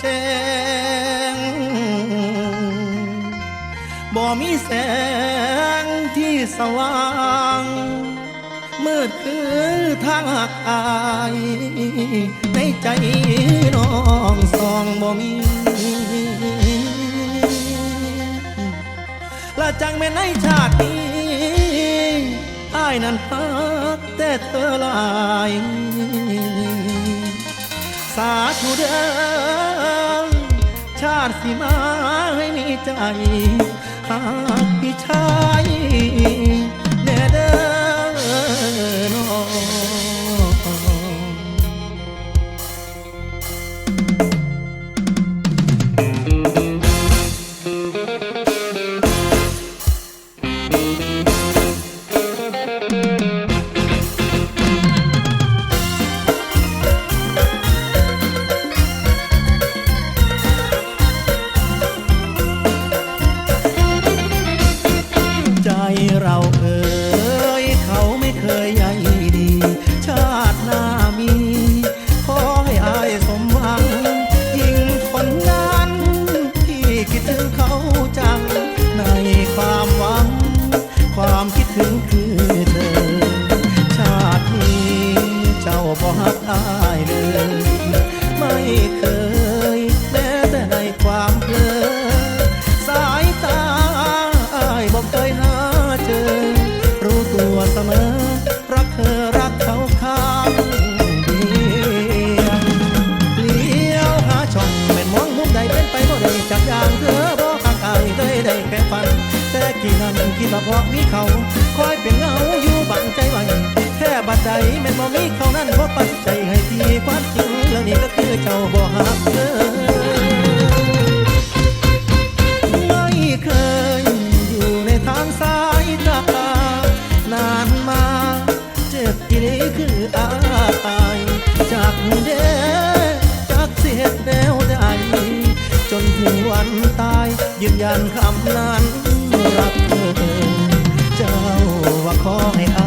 แจ้งบ่มีแสงที่สว่าง มืดคือทางหักอาย ในใจน้องสองบ่มีละจังแม่นในชาตินี้อายนั้นพักแต่เธอลาย สาธุเดิมชา ติสิมาให้มีใจหากพี่ชาย เขาจังใจ ได้แค่ฝัน แต่กี่นั้นคิดว่าเพราะมีเขา คอยเป็นเงาอยู่บังใจไว้แค่บัดใดแม่นบ่มีเขานั้นบ่ปันใจให้ทีความจริงแล้วนี่ก็คือเจ้าบ่ฮักเธอไม่เคยอยู่ในทางสายตานานมา เจ็บที่นี้คืออายจากเด้ ยันคำนั้นรักเธอเจ้าว่าขอให้อา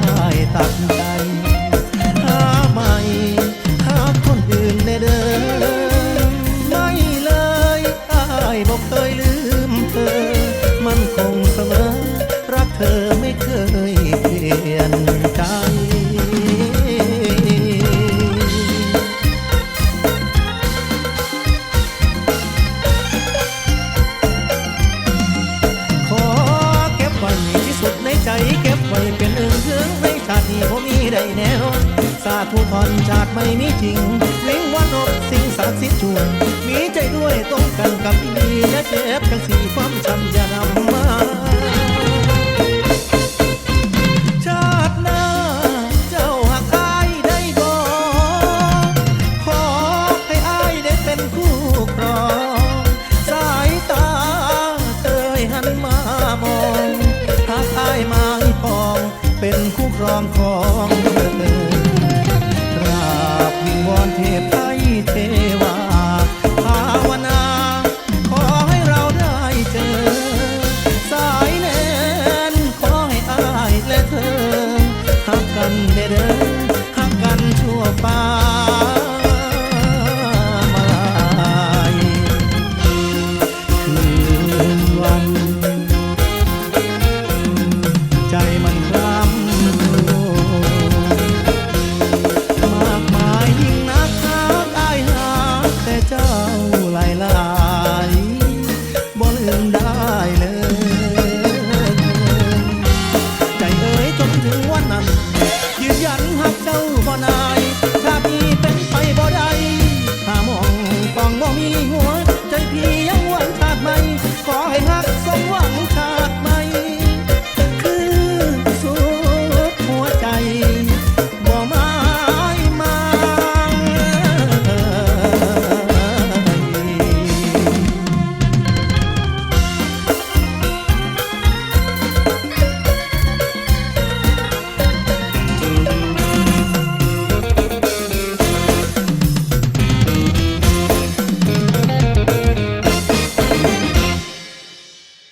นี้ผมมีได้แน่นสาธุทอนชาติไม่มีจริงวิงวันอบสิ่งศักดิ์สิทธิ์ชวนมีใจด้วยตรงกันกับดีและเจ็บกันสีความช้ำอย่านำมาามของ